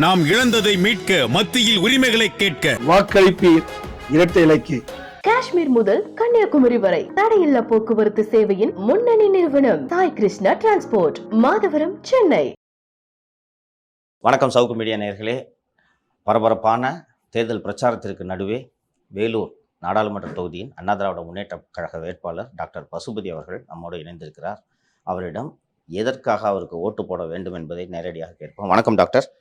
நாம் இழந்ததை மீட்க மத்தியில் உரிமைகளை கேட்க. வாக்களிப்பீர். இரட்டை இலக்கு. காஷ்மீர் முதல் கன்னியாகுமரி வரை தடையில்லா போக்குவரத்து சேவையின் முன்னணி நிறுவனம் சாய் கிருஷ்ணா டிரான்ஸ்போர்ட் மாதவரம் சென்னை. வணக்கம் சவுக்கு மீடியா நேயர்களே. பரபரப்பான தேர்தல் பிரச்சாரத்திற்கு நடுவே வேலூர் நாடாளுமன்ற தொகுதியின் அண்ணா திராவிட முன்னேற்ற கழக வேட்பாளர் டாக்டர் பசுபதி அவர்கள் நம்மோடு இணைந்திருக்கிறார். அவரிடம் எதற்காக அவருக்கு ஓட்டு போட வேண்டும் என்பதை நேரடியாக கேட்போம். வணக்கம் டாக்டர்.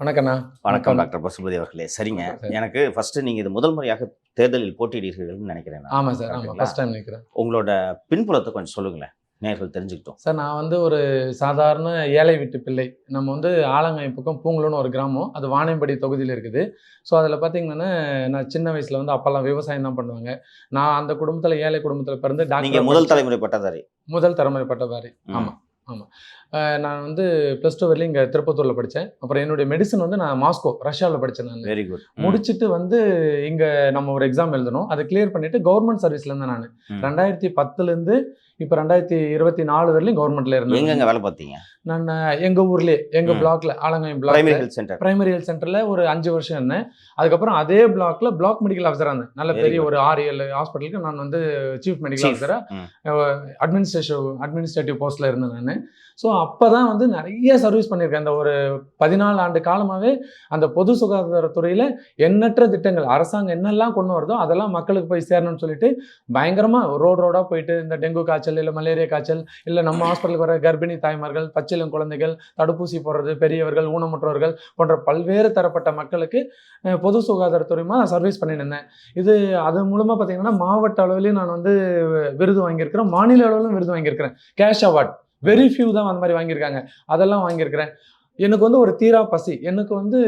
வணக்கண்ணா வணக்கம் டாக்டர் பசுபதி அவர்களே. சரிங்க. சரி. எனக்கு ஃபர்ஸ்ட் நீங்க இது முதல் முறையாக தேர்தலில் போட்டியிடுகிறீர்கள்னு நினைக்கிறேன் நான். ஆமாம் சார்? ஃபர்ஸ்ட் டைம் நிற்கிறேன் உங்களோட பின்புலத்தை கொஞ்சம் சொல்லுங்களேன். நேர்கள் தெரிஞ்சுக்கிட்டோம். சார் நான் வந்து ஒரு சாதாரண ஏழை வீட்டு பிள்ளை. நம்ம வந்து ஆலங்கை பக்கம் பூங்குளம்னு ஒரு கிராமம். அது வாணியம்படி தொகுதியில் இருக்குது. ஸோ அதில் பார்த்தீங்கன்னா நான் சின்ன வயசில் வந்து அப்போல்லாம் விவசாயம் தான் பண்ணுவாங்க. நான் அந்த குடும்பத்தில் ஏழை குடும்பத்தில் பிறந்து டாக்டர் முதல் தலைமுறை பட்டதாரி முதல் தலைமுறை பட்டதாரி. ஆமாம் ஆமாம் நான் வந்து ப்ளஸ் டூ வரையிலும் இங்கே திருப்பத்தூரில் படித்தேன் அப்புறம் என்னுடைய மெடிசன் வந்து நான் மாஸ்கோ ரஷ்யாவில் படித்தேன் நான். வெரி குட் முடிச்சுட்டு வந்து இங்க நம்ம ஒரு எக்ஸாம் எழுதணும். அதை கிளியர் பண்ணிட்டு கவர்மெண்ட் சர்வீஸ்ல இருந்தேன் நான். ரெண்டாயிரத்தி பத்துல இருந்து இப்ப ரெண்டாயிரத்தி இருபத்தி நாலு வரையிலும் கவர்மெண்ட்ல இருந்தேன். எங்கெங்க வேலை பார்த்தீங்க? நான் எங்க ஊர்லயே எங்க. பிளாக்ல Alangayam primary block health centre primary health சென்டர்ல ஒரு அஞ்சு வருஷம் இருந்தேன். அதுக்கப்புறம் அதே பிளாக்ல பிளாக் மெடிக்கல் ஆஃபீஸரா இருந்தேன். நல்ல பெரிய. ஒரு ஆறு ஏழு ஹாஸ்பிட்டலுக்கு நான் வந்து சீஃப் மெடிக்கல். ஆஃபீஸரா ம். அட்மினிஸ்ட்ரேட்டிவ் அட்மினிஸ்ட்ரேட்டிவ் போஸ்ட்ல இருந்தேன் நான். ஸோ அப்போ தான் வந்து நிறைய சர்வீஸ் பண்ணியிருக்கேன். அந்த ஒரு பதினாலு ஆண்டு காலமாகவே அந்த பொது சுகாதாரத்துறையில் எண்ணற்ற திட்டங்கள் அரசாங்கம் என்னெல்லாம் கொண்டு வருதோ அதெல்லாம் மக்களுக்கு போய் சேரணும்னு சொல்லிட்டு பயங்கரமாக ரோடு ரோடாக போயிட்டு இந்த டெங்கு காய்ச்சல் இல்லை மலேரியா காய்ச்சல் இல்லை நம்ம ஹாஸ்பிட்டலுக்கு வர கர்ப்பிணி தாய்மார்கள் பச்சிலம் குழந்தைகள் தடுப்பூசி போடுறது பெரியவர்கள் ஊனமுற்றவர்கள் போன்ற பல்வேறு தரப்பட்ட மக்களுக்கு பொது சுகாதாரத்துறையுமா சர்வீஸ் பண்ணிட்டு இருந்தேன். இது அது மூலமாக பார்த்தீங்கன்னா மாவட்ட அளவிலையும் நான் வந்து விருது வாங்கியிருக்கிறேன் மாநில அளவிலும் விருது வாங்கியிருக்கிறேன். Cash award. வெரி ஃபியூ தான் அந்த மாதிரி வாங்கியிருக்காங்க. அதெல்லாம் வாங்கியிருக்கிறேன். எனக்கு வந்து ஒரு தீரா பசி. எனக்கு வந்து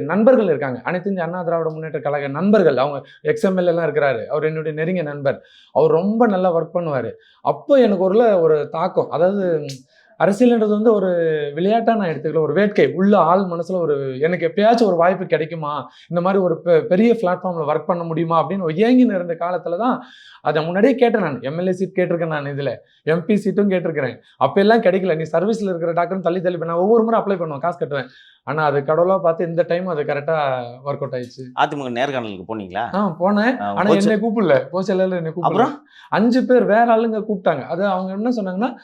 நண்பர்கள் இருக்காங்க. அனைத்து இந்திய அண்ணா திராவிட முன்னேற்ற கழக நண்பர்கள். அவங்க எக்ஸ்எம்எல் எல்லாம் இருக்கிறாரு. அவர் என்னுடைய நெருங்கிய நண்பர். அவர் ரொம்ப நல்லா ஒர்க் பண்ணுவார். அப்போ எனக்கு ஒரு ஒரு தாக்கம். அதாவது அரசியல்ன்றது வந்து ஒரு விளையாட்டாக நான் எடுத்துக்கல ஒரு வேட்கை. உள்ள ஆள் மனசில் ஒரு எனக்கு எப்பயாச்சும் ஒரு வாய்ப்பு கிடைக்குமா? இந்த மாதிரி ஒரு பெ- பெரிய பிளாட்ஃபார்மில் ஒர்க் பண்ண முடியுமா? அப்படின்னு ஏங்கின்னு இருந்த காலத்தில் தான் அதை முன்னாடியே கேட்டேன் நான். எம்எல்ஏ சீட் கேட்டிருக்கேன் நான் இதில். எம்பி சீட்டும் கேட்டிருக்கிறேன். அப்போ எல்லாம் கிடைக்கல. நீ சர்வீஸில் இருக்கிற டாக்டர் தள்ளி தள்ளி நான் ஒவ்வொரு முறை அப்ளை பண்ணுவேன். காசு கட்டுவேன். ஆனா அது கடவுளா பார்த்து இந்த டைம் அது கரெக்டா ஒர்க் அவுட் ஆயிடுச்சு. அதிமுக நேர்காணலுக்கு போனீங்களா? ஆ போனேன். ஆனா. என்னை கூப்பிடல. போச்சல என்னை கூப்பிடல. அப்புறம்? அஞ்சு பேர் வேற ஆளுங்க கூப்பிட்டாங்க. அது அவங்க என்ன சொன்னாங்கன்னா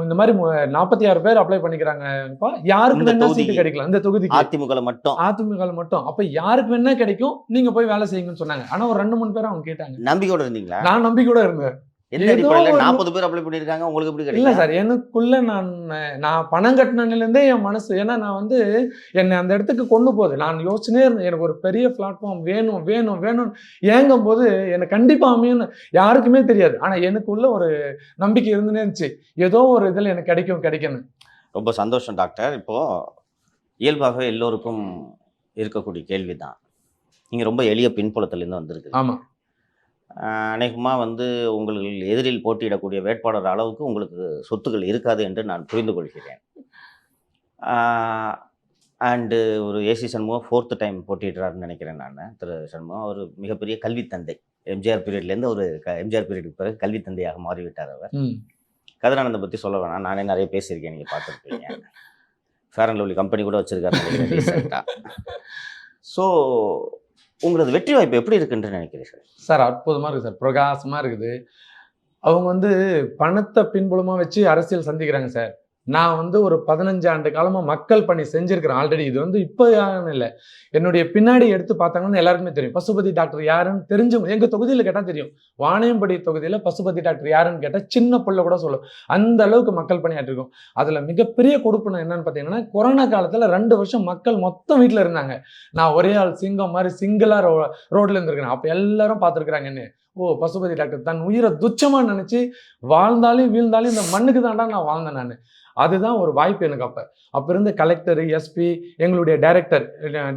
இந்த மாதிரி நாற்பத்தி ஆறு பேர் அப்ளை பண்ணிக்கிறாங்கப்பா. யாருக்கு வேணா சீட்டு. கிடைக்கலாம். இந்த தொகுதிக்கு. அதிமுக மட்டும். அதிமுக மட்டும். அப்ப யாருக்கு வேணா கிடைக்கும். நீங்க போய் வேலை செய்யுங்கன்னு சொன்னாங்க. ஆனா ஒரு ரெண்டு மூணு பேர் அவங்க கேட்டாங்க. நம்பிக்கையோட இருந்தீங்களா? நான் நம்பிக்கையோட இருந்தேன். என்ன அடிப்படையில நாற்பது பேர் அப்ளை பண்ணிருக்காங்க உங்களுக்கு எப்படி கிடைக்கல சார் எனக்குள்ள நான் நான் பணம் கட்டினதுலேருந்தே என் மனசு ஏன்னா நான் வந்து என்னை அந்த இடத்துக்கு கொண்டு போகுது. நான் யோசிச்சுனே இருந்தேன் எனக்கு ஒரு பெரிய பிளாட்ஃபார்ம் வேணும் வேணும் வேணும் ஏங்கும் போது எனக்கு கண்டிப்பா அமையும் யாருக்குமே தெரியாது. ஆனா எனக்குள்ள ஒரு நம்பிக்கை இருந்துனே இருந்துச்சு. ஏதோ ஒரு இதுல எனக்கு கிடைக்கும் கிடைக்கணும் ரொம்ப சந்தோஷம் டாக்டர். இப்போ இயல்பாகவே எல்லோருக்கும் இருக்கக்கூடிய கேள்விதான். நீங்க ரொம்ப எளிய பின்புலத்திலேருந்து வந்திருக்கு ஆமா. அநேகமாக வந்து உங்களுக்கு எதிரில் போட்டியிடக்கூடிய வேட்பாளர் அளவுக்கு உங்களுக்கு சொத்துக்கள் இருக்காது என்று நான் புரிந்து கொள்கிறேன். அண்டு ஒரு ஏசி சண்முகம் ஃபோர்த்து டைம் போட்டியிடுறாருன்னு நினைக்கிறேன் நான் திரு சண்முகம் அவர் மிகப்பெரிய கல்வித் தந்தை. எம்ஜிஆர் பீரியட்லேருந்து ஒரு க எம்ஜிஆர் பீரியடுக்கு பிறகு கல்வித் தந்தையாக மாறிவிட்டார் அவர். கதிரானந்தை பற்றி சொல்ல வேணாம். நானே நிறைய பேசியிருக்கேன் நீங்கள் பார்த்துருப்பீங்க. ஃபேர் அண்ட் லவ்லி கம்பெனி கூட வச்சுருக்காரு ஸோ உங்களது வெற்றி வாய்ப்பு எப்படி இருக்குன்னு நினைக்கிறீர்கள்? சார் அற்புதமாக இருக்குது சார். பிரகாசமாக இருக்குது. அவங்க வந்து பணத்தை பின்புலமாக வச்சு அரசியல் சந்திக்கிறாங்க சார். நான் வந்து ஒரு பதினஞ்சு ஆண்டு காலமாக மக்கள் பணி செஞ்சுருக்கிறேன். ஆல்ரெடி இது வந்து இப்போ யாருன்னு இல்லை. என்னுடைய பின்னாடி எடுத்து பார்த்தாங்கன்னா எல்லாருக்குமே தெரியும். பசுபதி டாக்டர் யாருன்னு தெரிஞ்சவங்க எங்கள் தொகுதியில் கேட்டால் தெரியும். வாணியம்படி தொகுதியில் பசுபதி டாக்டர் யாருன்னு கேட்டால் சின்ன பிள்ளை கூட சொல்லும். அந்த அளவுக்கு மக்கள் பணியாற்றிருக்கும் அதில் மிகப்பெரிய கொடுப்பனை என்னன்னு பார்த்தீங்கன்னா கொரோனா காலத்தில் ரெண்டு வருஷம் மக்கள் மொத்தம் வீட்டில் இருந்தாங்க. நான் ஒரே ஆள் சிங்கம் மாதிரி சிங்கிளாக ரோ ரோட்டில் இருந்திருக்கிறேன். அப்போ எல்லாரும் பார்த்துருக்குறாங்க என்ன ஓ பசுபதி டாக்டர் தன் உயிரை துச்சமாக நினச்சி வாழ்ந்தாலும் வீழ்ந்தாலும் இந்த மண்ணுக்கு தான்டா நான் வாழ்ந்தேன் நான். அதுதான் ஒரு வாய்ப்பு எனக்கு அப்போ. அப்போ இருந்த கலெக்டர் எஸ்பி எங்களுடைய director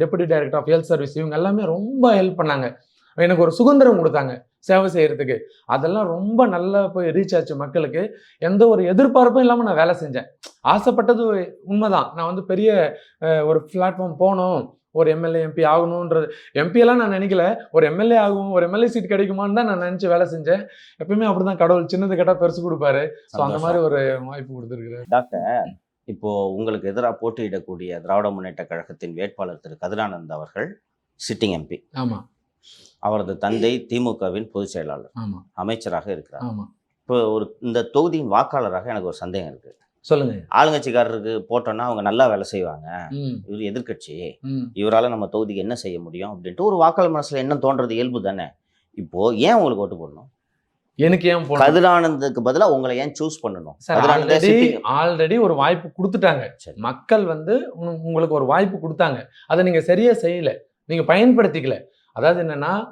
deputy director of health service இவங்க எல்லாமே ரொம்ப ஹெல்ப் பண்ணாங்க. எனக்கு ஒரு சுதந்திரம் கொடுத்தாங்க சேவை செய்கிறதுக்கு அதெல்லாம் ரொம்ப நல்லா போய் ரீச் ஆச்சு மக்களுக்கு. எந்த ஒரு எதிர்பார்ப்பும் இல்லாமல் நான் வேலை செஞ்சேன். ஆசைப்பட்டது உண்மைதான். நான் வந்து பெரிய ஒரு பிளாட்ஃபார்ம் போகணும் ஒரு எம்எல்ஏ எம்பி ஆகணுன்றது எல்லாம் நான் நினைக்கல. ஒரு எம்எல்ஏ ஆகும் ஒரு எம்எல்ஏ சீட் கிடைக்குமான்னு தான் நான் நினச்சி வேலை செஞ்சேன். எப்பயுமே அப்படிதான் கடவுள் சின்னது கேட்டால் பெருசு கொடுப்பாரு. ஸோ அந்த மாதிரி ஒரு வாய்ப்பு கொடுத்துருக்குறாரு டாக்டர் இப்போ உங்களுக்கு எதிராக போட்டியிடக்கூடிய திராவிட முன்னேற்ற கழகத்தின் வேட்பாளர் திரு கதிரானந்த் அவர்கள் சிட்டிங் எம்பி ஆமா. அவரது தந்தை திமுகவின் பொதுச் செயலாளர். ஆமா. அமைச்சராக இருக்கிறார். இப்போ ஒரு இந்த தொகுதியின் வாக்காளராக எனக்கு ஒரு சந்தேகம் இருக்கு. சொல்லுங்க. ஆளுங்கட்சிக்காரருக்கு போட்டோன்னா அவங்க நல்லா வேலை செய்வாங்க. இவர் எதிர்க்கட்சி. ம். இவரால நம்ம தொகுதிக்கு என்ன செய்ய முடியும் அப்படின்ட்டு ஒரு வாக்காளர் மனசுல என்ன தோன்றது இயல்பு தானே. இப்போ ஏன் உங்களுக்கு ஓட்டு போடணும்? எனக்கு ஏன் போன கதிரானந்துக்கு பதிலா உங்களை ஏன் சூஸ் பண்ணணும்? ஆல்ரெடி ஆல்ரெடி ஒரு வாய்ப்பு கொடுத்துட்டாங்க. சரி. மக்கள் வந்து உங்க- உங்களுக்கு ஒரு வாய்ப்பு கொடுத்தாங்க. அதை நீங்க சரியா செய்யல. நீங்க பயன்படுத்திக்கல. அதாவது என்னன்னா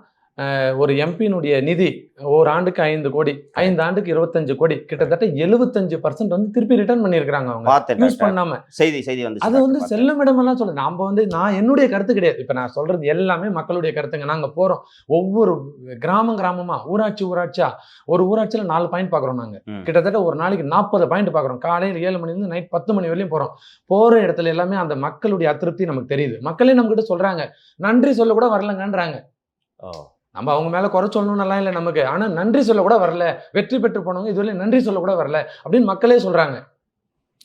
ஒரு எம்பியினுடைய நிதி ஒரு ஆண்டுக்கு ஐந்து கோடி ஐந்து ஆண்டுக்கு இருபத்தஞ்சு கோடி கிட்டத்தட்ட எழுபத்தஞ்சு பர்சன்ட் வந்து திருப்பி ரிட்டர்ன் பண்ணியிருக்கிறாங்க அவங்க. யூஸ். பண்ணாம. செய்தி செய்தி வந்து அது வந்து செல்லுமிடமெல்லாம் சொல்ல நாம வந்து நான் என்னுடைய கருத்து கிடையாது. இப்ப நான் சொல்றது எல்லாமே மக்களுடைய கருத்துங்க. நாங்க போறோம். ஒவ்வொரு கிராமம் கிராமமா ஊராட்சி ஊராட்சியா ஒரு ஊராட்சியில நாலு பாயிண்ட் பாக்குறோம் நாங்க. கிட்டத்தட்ட ஒரு நாளைக்கு நாற்பது பாயிண்ட் பாக்குறோம் காலையில் ஏழு மணிலேருந்து நைட் பத்து மணி வரையும் போறோம். போற இடத்துல எல்லாமே அந்த மக்களுடைய அதிருப்தி நமக்கு தெரியுது. மக்களே நம்ம கிட்ட சொல்றாங்க. நன்றி சொல்ல கூட வரலங்கன்றாங்க. நம்ம அவங்க மேல குறை சொல்லணும்னுலாம் இல்லை நமக்கு. ஆனா நன்றி சொல்ல கூட வரல. வெற்றி பெற்று போனவங்க இதுவரை நன்றி சொல்ல கூட வரல அப்படின்னு மக்களே சொல்றாங்க.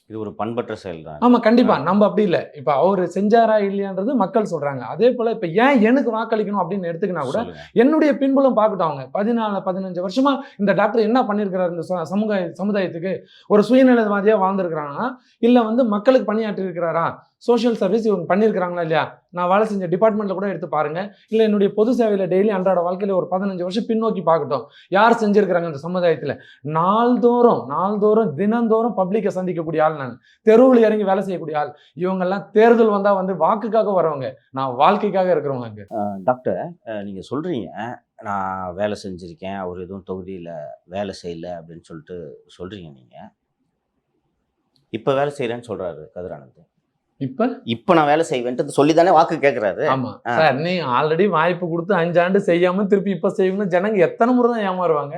இது ஒரு பண்பற்ற செயல் தான் ஆமா கண்டிப்பா. நம்ம அப்படி இல்லை. இப்ப அவர் செஞ்சாரா இல்லையான்றது மக்கள் சொல்றாங்க. அதே போல இப்ப ஏன் எனக்கு வாக்களிக்கணும் அப்படின்னு எடுத்துக்கினா கூட. என்னுடைய பின்புலம் பார்க்கட்டும் அவங்க. பதினாலு பதினஞ்சு வருஷமா இந்த டாக்டர் என்ன பண்ணியிருக்கிறாரு இந்த சமூக சமுதாயத்துக்கு? ஒரு சுயநலவாதியா வாழ்ந்திருக்கிறானா? இல்ல வந்து மக்களுக்கு பணியாற்றி இருக்கிறாரா சோஷியல் சர்வீஸ் இவங்க பண்ணியிருக்கிறாங்களா இல்லையா? நான் வேலை செஞ்ச டிபார்ட்மெண்ட்ல கூட எடுத்து பாருங்க. இல்லை என்னுடைய பொது சேவையில் டெய்லி அன்றாட வாழ்க்கையில ஒரு பதினஞ்சு வருஷம் பின்னோக்கி பார்க்கட்டும். யார் செஞ்சுருக்கிறாங்க இந்த சமுதாயத்துல? நாள்தோறும் நாள்தோறும் தினந்தோறும் பப்ளிக்கை சந்திக்கக்கூடிய ஆள் நான். தெருவில் இறங்கி வேலை செய்யக்கூடிய ஆள். இவங்கெல்லாம் தேர்தல் வந்தால் வந்து வாக்குக்காக வரவங்க. நான் வாழ்க்கைக்காக இருக்கிறவங்க டாக்டர் நீங்கள் நீங்க சொல்றீங்க. நான் வேலை செஞ்சிருக்கேன். அவர் எதுவும் தொகுதியில் வேலை செய்யல அப்படின்னு சொல்லிட்டு சொல்றீங்க நீங்க. இப்போ வேலை செய்யறேன்னு சொல்றாரு கதிரானந்த். இப்ப? இப்ப நான் வேலை செய்வேன்ட்டு சொல்லி தானே வாக்கு கேட்கறாரு ஆமா. சார் நீ ஆல்ரெடி வாய்ப்பு கொடுத்து அஞ்சு ஆண்டு செய்யாம திருப்பி இப்ப செய்யணும்னு ஜனங்க எத்தனை முறை தான் ஏமாறுவாங்க?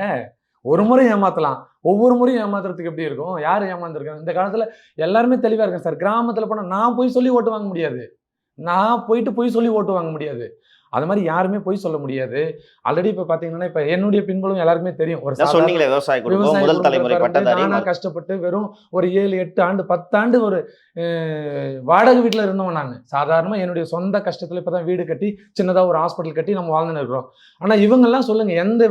ஒரு முறை ஏமாத்தலாம். ஒவ்வொரு முறையும் ஏமாத்துறதுக்கு எப்படி இருக்கும்? யார் ஏமாந்துருக்காங்க இந்த காலத்துல எல்லாருமே தெளிவா இருக்கேன் சார் கிராமத்துல போனா நான் போய் சொல்லி ஓட்டு வாங்க முடியாது. நான் போயிட்டு போய் சொல்லி ஓட்டு வாங்க முடியாது. அது மாதிரி யாருமே போய் சொல்ல முடியாது. ஆல்ரெடி இப்ப பாத்தீங்கன்னா இப்ப என்னுடைய பின்புலம் எல்லாருக்குமே தெரியும். ஒரு சொன்னீங்களே விவசாய குடும்பம் விவசாய முதல் தலைமுறை குடும்பத்துல பட்டதாரி இருந்து நானா கஷ்டப்பட்டு வெறும் ஒரு ஏழு எட்டு ஆண்டு பத்தாண்டு ஒரு வாடகை வீட்டில் இருந்தவன் நான். சாதாரணமாக என்னுடைய சொந்த கஷ்டத்தில் இப்போ தான் வீடு கட்டி சின்னதாக ஒரு ஹாஸ்பிட்டல் கட்டி நம்ம வாழ்ந்துன்னு இருக்கிறோம். ஆனால் இவங்கெல்லாம் சொல்லுங்க எந்த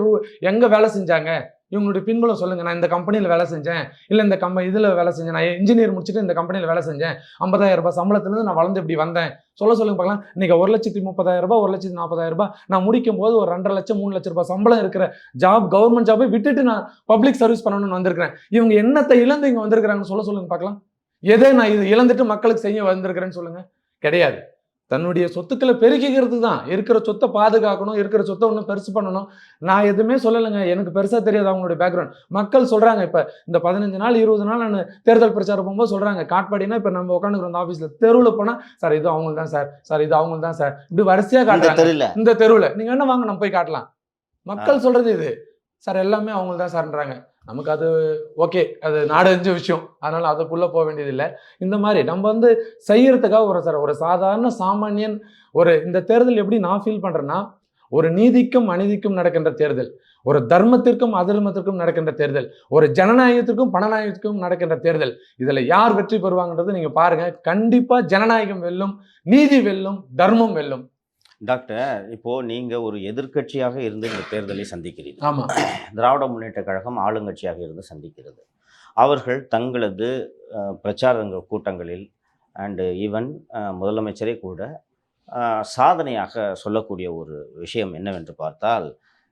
எங்க வேலை செஞ்சாங்க? இவங்களுடைய பின்புலம் சொல்லுங்க நான் இந்த கம்பெனியில் வேலை செஞ்சேன். இல்லை இந்த கம்ப இதில் வேலை செஞ்சேன். நான் இன்ஜினியர் முடிச்சுட்டு இந்த கம்பெனியில் வேலை செஞ்சேன். ஐம்பதாயிரம் ரூபாய் சம்பளத்துலேருந்து நான் வளர்ந்து இப்படி வந்தேன். சொல்ல சொல்லுங்க பார்க்கலாம். இன்னைக்கு ஒரு லட்சத்தி முப்பதாயிரம் ரூபாய் ஒரு லட்சத்தி நாற்பதாயிரம் ரூபாய். நான் முடிக்கும் போது ஒரு ரெண்டரை லட்சம் மூணு லட்சம் ரூபாய் சம்பளம் இருக்கிற ஜாப் கவர்மெண்ட் ஜாபை விட்டுட்டு நான் பப்ளிக் சர்வீஸ் பண்ணணும்னு வந்திருக்கிறேன். இவங்க என்னத்தை இழந்து இங்கே வந்திருக்கிறாங்கன்னு சொல்ல சொல்லுங்க பார்க்கலாம். எதை நான் இது இழந்துட்டு மக்களுக்கு செய்ய வந்திருக்கிறேன்னு சொல்லுங்க. கிடையாது. தன்னுடைய சொத்துக்களை பெருக்கிக்கிறது தான் இருக்கிற சொத்தை பாதுகாக்கணும் இருக்கிற சொத்தை இன்னும் பெருசு பண்ணணும். நான் எதுவுமே சொல்லலைங்க. எனக்கு பெருசா தெரியாது அவங்களுடைய பேக்ரவுண்ட் மக்கள் சொல்றாங்க இப்ப இந்த பதினஞ்சு நாள் இருபது நாள் நான் தேர்தல் பிரச்சாரம் போகும்போது சொல்றாங்க காட்பாடினா இப்ப நம்ம உட்காந்துக்கிறோம் அந்த ஆஃபீஸ்ல தெருவில் போனா சார் இது அவங்க தான் சார். சார் இது அவங்க தான் சார். இப்படி வரிசையா இந்த காட்டுறாங்க. இந்த தெருவில். நீங்க என்ன வாங்க நம்ம போய் காட்டலாம். மக்கள் சொல்றது இது. சார் எல்லாமே அவங்க தான் சார்ன்றாங்க. நமக்கு அது ஓகே அது நாடறிஞ்ச விஷயம். அதனால் அதுக்குள்ளே போக வேண்டியதில்லை. இந்த மாதிரி நம்ம வந்து செய்யறதுக்காக ஒரு சார் ஒரு சாதாரண சாமானியன் ஒரு இந்த தேர்தல் எப்படி நான் ஃபீல் பண்ணுறேன்னா ஒரு நீதிக்கும் அநீதிக்கும் நடக்கின்ற தேர்தல் ஒரு தர்மத்திற்கும் அதர்மத்திற்கும் நடக்கின்ற தேர்தல் ஒரு ஜனநாயகத்திற்கும் பணநாயகத்திற்கும் நடக்கின்ற தேர்தல் இதில் யார் வெற்றி பெறுவாங்கன்றது நீங்கள் பாருங்கள் கண்டிப்பாக ஜனநாயகம் வெல்லும் நீதி வெல்லும் தர்மம் வெல்லும். டாக்டர் இப்போ நீங்க ஒரு எதிர்க்கட்சியாக இருந்து இந்த தேர்தலை சந்திக்கிறீர்கள். ஆமா. திராவிட முன்னேற்ற கழகம் ஆளுங்கட்சியாக இருந்து சந்திக்கிறது. அவர்கள் தங்களது அஹ், பிரச்சார கூட்டங்களில் அண்டு ஈவன் முதலமைச்சரே கூட சாதனையாக சொல்லக்கூடிய ஒரு விஷயம் என்னவென்று பார்த்தால்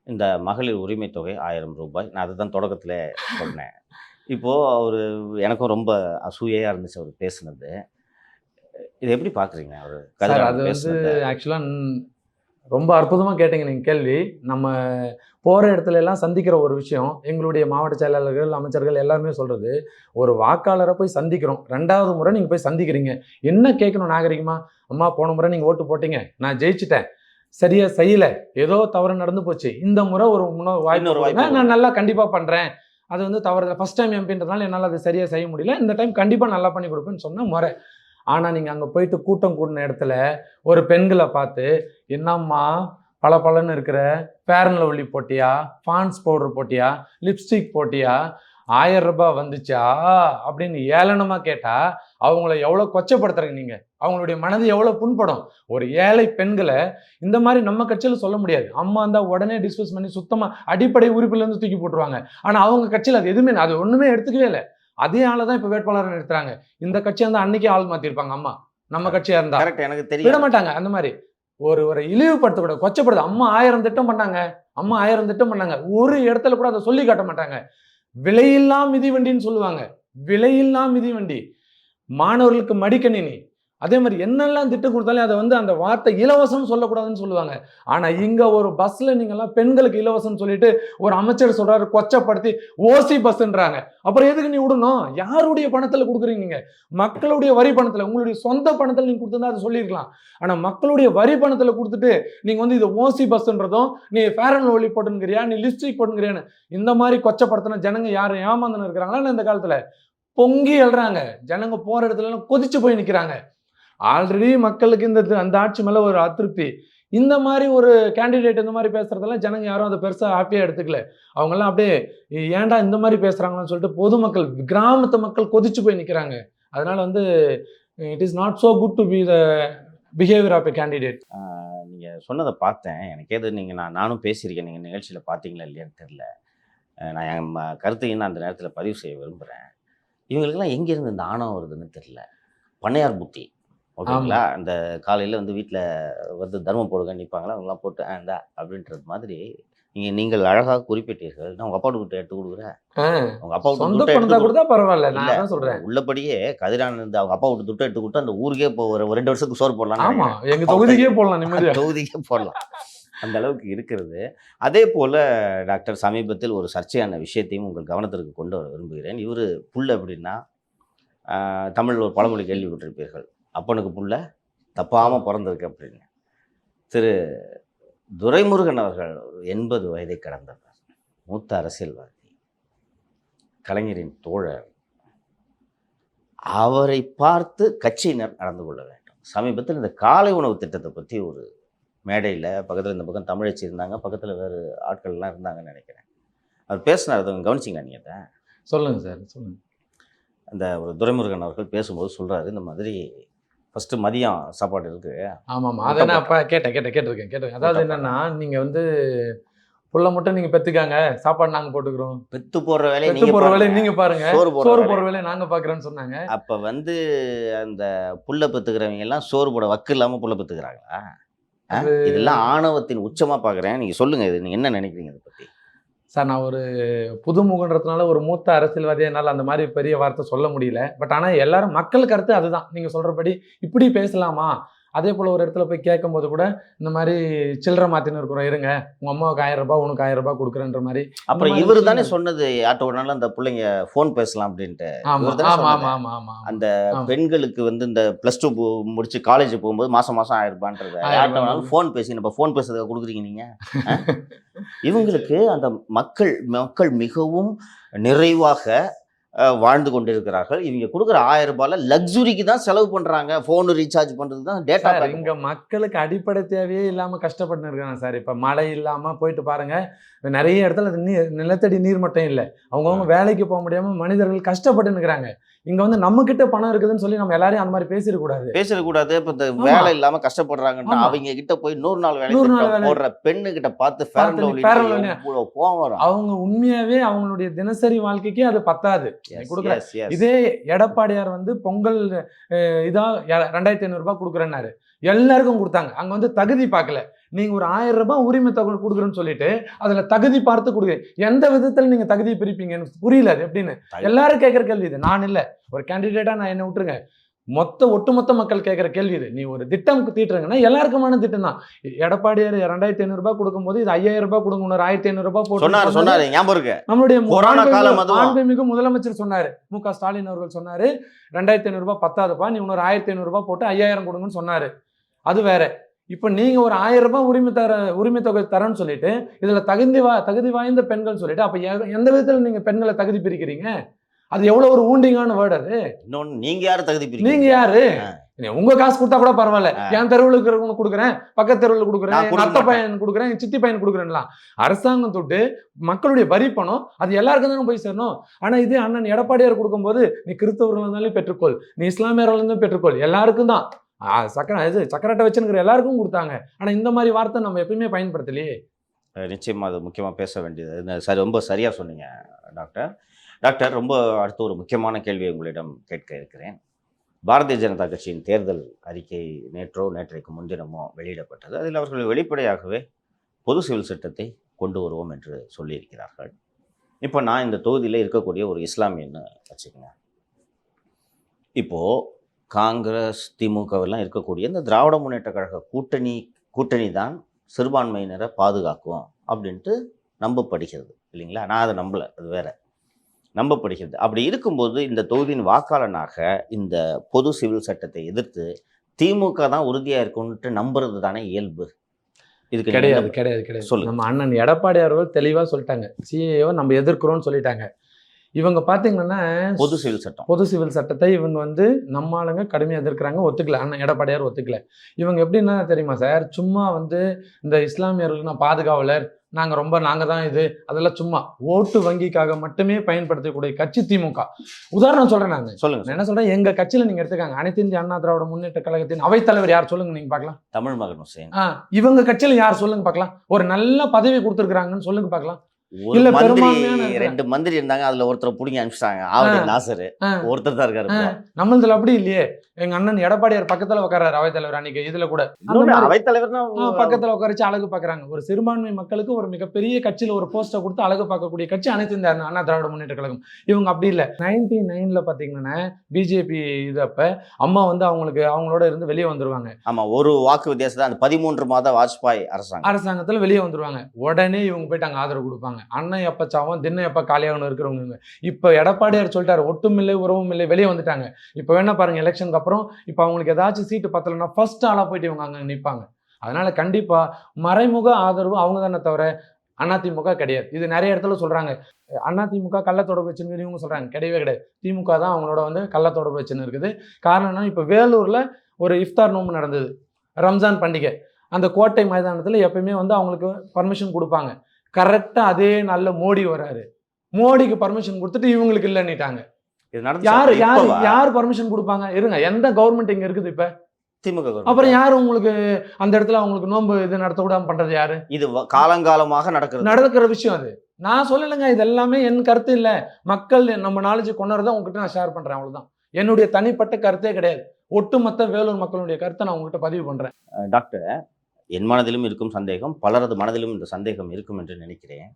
இந்த மகளிர் உரிமை தொகை ஆயிரம் ரூபாய். நான் அதுதான் தொடக்கத்தில் சொன்னேன். இப்போது அவர் எனக்கும் ரொம்ப அசூயையாக இருந்துச்சு அவர் பேசுனது. இதை எப்படி பார்க்குறீங்க அவர் அது வந்து ஆக்சுவலாக ரொம்ப அற்புதமாக கேட்டீங்க நீங்கள் கேள்வி. நம்ம போகிற இடத்துல எல்லாம் சந்திக்கிற ஒரு விஷயம் எங்களுடைய மாவட்ட செயலாளர்கள் அமைச்சர்கள் எல்லாருமே சொல்கிறது ஒரு வாக்காளரை போய் சந்திக்கிறோம். ரெண்டாவது முறை நீங்கள் போய் சந்திக்கிறீங்க. என்ன கேட்கணும் நாகரிகமா? அம்மா போன முறை நீங்கள் ஓட்டு போட்டீங்க நான் ஜெயிச்சிட்டேன். சரியா செய்யல. ஏதோ தவறு நடந்து போச்சு. இந்த முறை ஒரு முன்னோ- வாய்ப்பு. நான் நல்லா கண்டிப்பாக பண்ணுறேன் அது வந்து தவறு ஃபர்ஸ்ட் டைம் எம்பின்றதுனால என்னால் அது சரியாக செய்ய முடியல. இந்த டைம் கண்டிப்பாக நல்லா பண்ணி கொடுப்பேன்னு சொன்ன முறை. ஆனால் நீங்கள் அங்கே போயிட்டு கூட்டம் கூடின இடத்துல ஒரு பெண்களை பார்த்து என்னம்மா பல பலன்னு இருக்கிற பேரன் லவ்லி போட்டியா? பான்ஸ் பவுடர் போட்டியா? லிப்ஸ்டிக் போட்டியா? ஆயிரம் ரூபாய் வந்துச்சா? அப்படின்னு ஏளனமாக கேட்டால் அவங்கள எவ்வளோ கொச்சப்படுத்துறீங்க நீங்கள் அவங்களுடைய மனது எவ்வளோ புண்படும்? ஒரு ஏழை பெண்களை இந்த மாதிரி நம்ம கட்சியில் சொல்ல முடியாது. அம்மா இருந்தால் உடனே டிஸ்கஸ் பண்ணி சுத்தமாக அடிப்படை உறுப்பிலேருந்து தூக்கி போட்டுருவாங்க. ஆனால் அவங்க கட்சியில் அது எதுவுமே அது ஒன்றுமே எடுத்துக்கவே இல்லை. அதே ஆளை தான் இப்ப வேட்பாளர் நிறுத்துறாங்க. இந்த கட்சியா இருந்தா அன்னைக்கே ஆள் மாத்திருப்பாங்க அம்மா. நம்ம கட்சியா இருந்தா. கரெக்ட் எனக்கு விட தெரியும் மாட்டாங்க. அந்த மாதிரி. ஒரு ஒரு இழிவுபடுத்தக்கூடாது கொச்சப்படுது. அம்மா ஆயிரம் திட்டம் பண்ணாங்க. அம்மா ஆயிரம் திட்டம் பண்ணாங்க. ஒரு இடத்துல கூட அதை சொல்லி காட்ட மாட்டாங்க. விலையில்லா மிதிவண்டின்னு சொல்லுவாங்க. விலையில்லா மிதிவண்டி. மாணவர்களுக்கு மடிக்கணினி. அதே மாதிரி என்னெல்லாம் திட்டம் கொடுத்தாலும் அதை வந்து அந்த வார்த்தை இலவசம் சொல்லக்கூடாதுன்னு சொல்லுவாங்க. ஆனால் இங்கே ஒரு பஸ்ஸில் நீங்கள்லாம் பெண்களுக்கு இலவசம் சொல்லிட்டு ஒரு அமைச்சர் சொல்கிறாரு கொச்சப்படுத்தி ஓசி பஸ்ன்றாங்க. அப்புறம் எதுக்கு நீ விடணும்? யாருடைய பணத்தில் கொடுக்குறீங்க நீங்கள் மக்களுடைய வரி பணத்தில் உங்களுடைய சொந்த பணத்தில் நீங்கள் கொடுத்துருந்தா அதை சொல்லியிருக்கலாம். ஆனால் மக்களுடைய வரி பணத்தில் கொடுத்துட்டு நீங்கள் வந்து இது ஓசி பஸ்ன்றதும் நீ ஃபேர் அண்ட் லவ்லி போட்டுங்கிறியா நீ லிப்ஸ்டிக் போட்டுங்கிறியான்னு இந்த மாதிரி கொச்சப்படுத்தின ஜனங்க யாரும் ஏமாந்துன்னு இருக்கிறாங்களா? இந்த காலத்தில்? பொங்கி எழுறாங்க. ஜனங்க போகிற இடத்துல கொதிச்சு போய் நிற்கிறாங்க ஆல்ரெடி மக்களுக்கு இந்த அந்த ஆட்சி மேலே ஒரு அதிருப்தி. இந்த மாதிரி ஒரு கேண்டிடேட் இந்த மாதிரி பேசுறதெல்லாம் ஜனங்க யாரும் அதை பெருசாக ஹாப்பியாக எடுத்துக்கல. அவங்கெல்லாம் அப்படியே ஏன்டா இந்த மாதிரி பேசுகிறாங்களான்னு சொல்லிட்டு பொதுமக்கள் கிராமத்து மக்கள் கொதிச்சு போய் நிற்கிறாங்க அதனால வந்து it is not so good to be the behaviour of a candidate நீங்கள் சொன்னதை பார்த்தேன். எனக்கு எது நீங்கள் நான் நானும் பேசியிருக்கேன். நீங்கள் நிகழ்ச்சியில் பார்த்தீங்களா இல்லையான்னு தெரில நான் என் ம- கருத்தையும் நான் அந்த நேரத்தில் பதிவு செய்ய விரும்புகிறேன் இவங்களுக்கெல்லாம் எங்கேருந்து இந்த ஆணவம் வருதுன்னு தெரில பண்ணையார் புத்தி. ஓகேங்களா? அந்த காலையில வந்து வீட்ல வந்து தர்மம் போடுங்க நிற்பாங்களா அவங்களாம் போட்டு ஆண்டா அப்படின்றது மாதிரி நீங்க நீங்கள் அழகாக குறிப்பிட்டீர்கள். நான் உங்க அப்பா கிட்ட எடுத்து கொடுக்குறேன் உங்க அப்பா பணத்தை கொடுத்தா பரவாயில்ல நான் சொல்றேன். உள்ளபடியே கதிரான இருந்து அவங்க அப்பா விட்டு துட்டு எடுத்து கொடுத்து அந்த ஊருக்கே இப்போ ஒரு ரெண்டு வருஷத்துக்கு சோறு போடலாம் ஆமா. எங்க தொகுதிக்கே போடலாம் நிம்மதியா. தொகுதிக்கே போடலாம். அந்த அளவுக்கு இருக்கிறது. அதே போல டாக்டர் சமீபத்தில் ஒரு சர்ச்சையான விஷயத்தையும் உங்கள் கவனத்திற்கு கொண்டு வர விரும்புகிறேன். இவர் புல் எப்படின்னா ஆஹ், தமிழ்ல ஒரு பழமொழி கேள்விப்பட்டிருப்பீர்கள். அப்பனுக்கு புள்ள தப்பாம பிறந்திருக்கு அப்படின்னு. திரு துரைமுருகன் அவர்கள் எண்பது வயதை கடந்தவர். மூத்த அரசியல்வாதி. கலைஞரின் தோழர். அவரை பார்த்து கட்சியினர் நடந்து கொள்ள வேண்டும். சமீபத்தில் இந்த காலை உணவு திட்டத்தை பற்றி ஒரு மேடையில் பக்கத்தில் இந்த பக்கம் தமிழச்சி இருந்தாங்க பக்கத்தில் வேறு ஆட்கள்லாம் இருந்தாங்கன்னு நினைக்கிறேன். அவர் பேசினார் அதை கவனிச்சிங்க நீங்கள் அதை? சொல்லுங்க சார் சொல்லுங்க. அந்த ஒரு துரைமுருகன் அவர்கள் பேசும்போது சொல்கிறாரு இந்த மாதிரி ஃபஸ்ட்டு மதியம் சாப்பாடு இருக்குது ஆமா ஆமா அதை நான் அப்ப கேட்டேன் கேட்டேன் கேட்டிருக்கேன் கேட்டிருக்கேன். அதாவது என்னன்னா நீங்க வந்து புள்ள மட்டும் நீங்க பெத்துக்காங்க சாப்பாடு நாங்க போட்டுக்கிறோம். பெத்து போடுற வேலையை பெத்து நீங்கள் போற வேலையை நீங்க பாருங்க. சோறு போடுற சோறு வேலையை. நாங்க பாக்குறோம்னு சொன்னாங்க. அப்போ வந்து அந்த புல்ல பெத்துக்கிறவங்க எல்லாம் சோறு போட வக்கு இல்லாமல் புல்ல பெத்துக்கிறாங்களா? ஆ? இதெல்லாம் ஆணவத்தின் உச்சமாக பார்க்குறேன் நீங்கள் சொல்லுங்கள் இது நீங்கள் என்ன நினைக்கிறீங்க இதை பற்றி சார் நான் ஒரு புதுமுகன்றதுனால ஒரு மூத்த அரசியல்வாதியா என்னால் அந்த மாதிரி பெரிய வார்த்தை சொல்ல முடியல. பட் ஆனால் எல்லாரும் மக்கள் கருத்து அதுதான். நீங்கள் சொல்கிறபடி இப்படி பேசலாமா? அதே போல் ஒரு இடத்துல போய் கேட்கும்போது கூட இந்த மாதிரி சில்லறை மாற்றின்னு இருக்கிறோம் இருங்க உங்கள் அம்மாவுக்கு ஆயிரம் ரூபாய் உனக்கு ஆயிரம் ரூபாய் கொடுக்குறேன்ற மாதிரி அப்புறம் இவர் தானே. சொன்னது ஆட்டோ ஓடினாலும் அந்த பிள்ளைங்க ஃபோன் பேசலாம் அப்படின்ட்டு அந்த. பெண்களுக்கு வந்து இந்த ப்ளஸ் டூ முடிச்சு காலேஜ் போகும்போது மாசம் மாசம் ஆயிரம் ரூபான்றது. வேணாலும் ஃபோன் பேசி நம்ம ஃபோன் பேசுறதுக்கு கொடுக்குறீங்க நீங்க ஆ? இவங்களுக்கு அந்த மக்கள் மக்கள் மிகவும் நிறைவாக வாழ்ந்து கொண்டிருக்கிறார்கள். இவங்க கொடுக்குற ஆயிரம் ரூபாயில லக்ஸுரிக்கு தான் செலவு பண்றாங்க. ஃபோன் ரீசார்ஜ் பண்றதுக்கு தான் டேட்டா இங்க மக்களுக்கு அடிப்படை தேவையே இல்லாம கஷ்டப்பட்டு இருக்காங்க சார். இப்ப மழை இல்லாம போயிட்டு பாருங்க. நிறைய இடத்துல நீர் நிலத்தடி நீர் மட்டம் இல்லை. அவங்கவுங்க வேலைக்கு போக முடியாம மனிதர்கள் கஷ்டப்பட்டு இருக்கிறாங்க இங்க வந்து நம்ம கிட்ட பணம் இருக்குதுன்னு சொல்லி நம்ம எல்லாரையும் அந்த மாதிரி பேசிடக்கூடாது. பேசக்கூடாது இப்ப இந்த. வேலை இல்லாம கஷ்டப்படுறாங்கன்னா. அவங்க கிட்ட போய் நூறு நாள் வேலை. போடுற பெண்ணு கிட்ட பார்த்து ஃபேர் பார்த்து அண்ட் நீ fair and லவ்லி lovely. எவ்வளவு கோவம் வரும். அவங்க உண்மையாவே அவங்களுடைய தினசரி வாழ்க்கைக்கு அது பத்தாது. இதே எடப்பாடியார் வந்து பொங்கல் அஹ், இதா ய- ரெண்டாயிரத்தி ஐநூறு ரூபாய் கொடுக்குறேன்னாரு. எல்லாருக்கும் கொடுத்தாங்க. அங்க வந்து தகுதி பார்க்கல. நீங்க ஒரு ஆயிரம் ரூபாய் உரிமை தொகை கொடுக்குறேன்னு சொல்லிட்டு அதுல தகுதி பார்த்து கொடுங்க. எந்த விதத்துல நீங்க தகுதியை பிரிப்பீங்க எனக்கு புரியல அது எப்படின்னு. எல்லாரும் கேட்கிற கேள்வி இது. நான் இல்ல. ஒரு கேண்டிடேட்டா நான் என்ன விட்டுருங்க. மொத்த ஒட்டுமொத்த மக்கள் கேட்கிற கேள்வி இது. நீ ஒரு திட்டம் தீட்டுறங்கன்னா எல்லாருக்குமான திட்டம் தான். எடப்பாடியார் ரெண்டாயிரத்தி ஐநூறு ரூபாய் கொடுக்கும்போது இது ஐயாயிரம் ரூபாய் கொடுங்க இன்னொரு ஆயிரத்தி ஐநூறு ரூபாய் போட்டு சொன்னாரு நம்மளுடைய மாண்புமிகு- முதலமைச்சர் சொன்னாரு. மு க ஸ்டாலின் அவர்கள் சொன்னாரு ரெண்டாயிரத்தி ஐநூறு ரூபாய் பத்தாதுப்பா நீ இன்னொரு ஆயிரத்தி ஐநூறு ரூபாய் போட்டு ஐயாயிரம் கொடுங்கன்னு சொன்னாரு. அது வேற. இப்ப நீங்க ஒரு ஆயிரம் ரூபாய் உரிமை தர உரிமை தொகை தரேன்னு சொல்லிட்டு இதுல தகுதி வா தகுதி வாய்ந்த பெண்கள் சொல்லிட்டு அப்ப எந்த விதத்துல நீங்க பெண்களை தகுதி பிரிக்கிறீங்க? அது எவ்வளவு ஒரு ஊண்டிங்கான வேர்டு அது. இன்னொன்னு நீங்க யாரு தகுதி நீங்க யாரு? உங்க காசு கொடுத்தா கூட பரவாயில்ல. என் தெருவில் இருக்கிறவங்க கொடுக்குறேன் பக்கத்து தெருவில் கொடுக்குறேன் அத்தை. பையன் கொடுக்குறேன் சித்தி பையன் கொடுக்குறேன்லாம். அரசாங்கம் தொட்டு மக்களுடைய வரி பணம் அது எல்லாருக்கும் தானே போய் சேரணும். ஆனா இது அண்ணன் எடப்பாடியார் கொடுக்கும்போது நீ கிறிஸ்தவர்கள் இருந்தாலும் பெற்றுக்கொள். நீ இஸ்லாமியர்கள் இருந்தாலும் பெற்றுக்கொள். எல்லாருக்கும் தான். சக்கரை இது சக்கரட்டை வச்சுங்கிற எல்லாருக்கும் கொடுத்தாங்க. ஆனா இந்த மாதிரி வார்த்தை நம்ம எப்பயுமே பயன்படுத்தலையே. நிச்சயமா அது முக்கியமாக பேச வேண்டியது. சரி ரொம்ப சரியாக சொன்னீங்க டாக்டர். டாக்டர் ரொம்ப அடுத்து ஒரு முக்கியமான கேள்வியை உங்களிடம் கேட்க இருக்கிறேன். பாரதிய ஜனதா கட்சியின் தேர்தல் அறிக்கை நேற்றோ நேற்றைக்கு முன்தினமோ வெளியிடப்பட்டது. அதில் அவர்கள் வெளிப்படையாகவே பொது சிவில் சட்டத்தை கொண்டு வருவோம் என்று சொல்லியிருக்கிறார்கள். இப்போ நான் இந்த தொகுதியில் இருக்கக்கூடிய ஒரு இஸ்லாமியன்னு வச்சுக்கோங்க. இப்போது காங்கிரஸ் திமுகவெல்லாம் இருக்கக்கூடிய இந்த திராவிட முன்னேற்ற கழக கூட்டணி கூட்டணி தான் சிறுபான்மையினரை பாதுகாக்கும் அப்படின்ட்டு நம்பப்படுகிறது இல்லைங்களா? நான் அதை நம்பலை அது வேறு. நம்பப்படுகிறது. அப்படி இருக்கும்போது இந்த தொகுதியின் வாக்காளனாக இந்த பொது சிவில் சட்டத்தை எதிர்த்து திமுக தான் உறுதியாக இருக்கும்னுட்டு நம்புறது தானே இயல்பு? இதுக்கு நீங்க கிடையாது கிடையாது கிடையாது. சொல்லுங்க. நம்ம அண்ணன் எடப்பாடி அவர்கள் தெளிவா சொல்லிட்டாங்க. சிஏவை நம்ம எதிர்க்கிறோம்னு சொல்லிட்டாங்க. இவங்க பாத்தீங்கன்னா பொது சிவில் சட்டம். பொது சிவில் சட்டத்தை இவங்க வந்து நம்ம ஆளுங்க கடுமையாக எதிர்க்கிறாங்க ஒத்துக்கல. அண்ணன் எடப்பாடியார் ஒத்துக்கல. இவங்க எப்படின்னா தெரியுமா சார்? சும்மா வந்து இந்த இஸ்லாமியர்களுக்கு நான் பாதுகாவலர் நாங்கள் ரொம்ப நாங்கள் தான் இது அதெல்லாம் சும்மா ஓட்டு வங்கிக்காக மட்டுமே பயன்படுத்தக்கூடிய கட்சி திமுக. உதாரணம் சொல்கிறேன் நான். சொல்லுங்க நான் என்ன சொல்கிறேன் எங்கள் கட்சியில் நீங்கள் எடுத்துக்காங்க அனைத்து இந்திய அண்ணா திராவிட முன்னேற்ற கழகத்தின் அவைத்தலைவர் யார் சொல்லுங்க நீங்கள் பார்க்கலாம். தமிழ் மகன் இவங்க கட்சியில் யார் சொல்லுங்க பார்க்கலாம். ஒரு நல்ல பதவி கொடுத்துருக்காங்கன்னு சொல்லுங்க பார்க்கலாம். இல்ல, மந்திரி ரெண்டு மந்திரி இருந்தாங்க அதுல ஒருத்தர் புடிங்கி அனுப்பிச்சிட்டாங்க ஆவடி நாசரு. ஒருத்தர் தான் இருக்காரு. நம்மளதுல அப்படி இல்லையே. எங்க அண்ணன் எடப்பாடியார் பக்கத்துல உட்காராரு அவைத்தலைவர் அன்னைக்கு. இதுல கூட. அவைத்தலைவர்னா பக்கத்துல உட்காரிச்சு அழகு பாக்குறாங்க. ஒரு சிறுபான்மை மக்களுக்கு ஒரு மிகப்பெரிய கட்சியில ஒரு போஸ்டர் கொடுத்து அழகு பார்க்கக்கூடிய கட்சி அனைத்து இந்த அண்ணா திராவிட முன்னேற்ற கழகம். இவங்க அப்படி இல்ல. நைன்டி நைன்ல பாத்தீங்கன்னா பிஜேபி இது அப்ப அம்மா வந்து அவங்களுக்கு அவங்களோட இருந்து வெளியே வந்துருவாங்க. ஆமா ஒரு வாக்கு வித்தியாசம் அந்த பதிமூன்று மாத வாஜ்பாய் அரசாங்கம். அரசாங்கத்துல வெளியே வந்துருவாங்க. உடனே இவங்க போயிட்டு அங்க ஆதரவு கொடுப்பாங்க. அண்ணன் எப்ப சாவும் தின்ன எப்ப காலியாகணும் இருக்கிறவங்க. இப்போ எடப்பாடியார் சொல்லிட்டாரு ஒட்டும் இல்லை உறவும் இல்லை. வெளியே வந்துட்டாங்க. இப்போ வேணா பாருங்க எலெக்ஷனுக்கு அப்புறம் இப்போ அவங்களுக்கு ஏதாச்சும் சீட்டு பத்தலைன்னா ஃபர்ஸ்ட் ஆளாக போயிட்டு இவங்க அங்கே நிற்பாங்க அதனால கண்டிப்பா மறைமுக ஆதரவு அவங்க தானே தவிர அதிமுக கிடையாது. இது நிறைய இடத்துல சொல்றாங்க. அதிமுக கள்ள தொடர்பு வச்சுன்னு இவங்க சொல்றாங்க. கிடையவே கிடையாது. திமுக தான் அவங்களோட வந்து கள்ள தொடர்பு வச்சுன்னு இருக்குது. காரணம் என்ன இப்போ வேலூர்ல ஒரு இஃப்தார் நோம்பு நடந்தது. ரம்ஜான் பண்டிகை. அந்த கோட்டை மைதானத்தில் எப்பயுமே வந்து அவங்களுக்கு பர்மிஷன் கொடுப்பாங்க. கரெக்டாக அதே நல்ல மோடி வராரு. மோடிக்கு பர்மிஷன் கொடுத்துட்டு இவங்களுக்கு இல்லைன்னுட்டாங்க. யார் யார்? யார் பர்மிஷன் கொடுப்பாங்க? இருங்க எந்த கவர்மெண்ட் இங்க இருக்குது இப்ப? திமுக. அப்புறம் யார் உங்களுக்கு அந்த இடத்துல அவங்களுக்கு நோன்பு இது நடத்த விடாம பண்றது யாரு? இது காலங்காலமாக நடக்கிறது. நடக்கிற விஷயம் அது. நான் சொல்லலைங்க இது எல்லாமே என் கருத்து இல்லை. மக்கள் நம்ம நாலேஜ் கொண்டாடுறத உங்ககிட்ட நான் ஷேர் பண்றேன் அவ்வளவுதான். என்னுடைய தனிப்பட்ட கருத்தே கிடையாது. ஒட்டுமொத்த வேலூர் மக்களுடைய கருத்தை நான் உங்ககிட்ட பதிவு பண்றேன். டாக்டர் என் மனதிலும் இருக்கும் சந்தேகம் பலரது மனதிலும் இந்த சந்தேகம் இருக்கும் என்று நினைக்கிறேன்.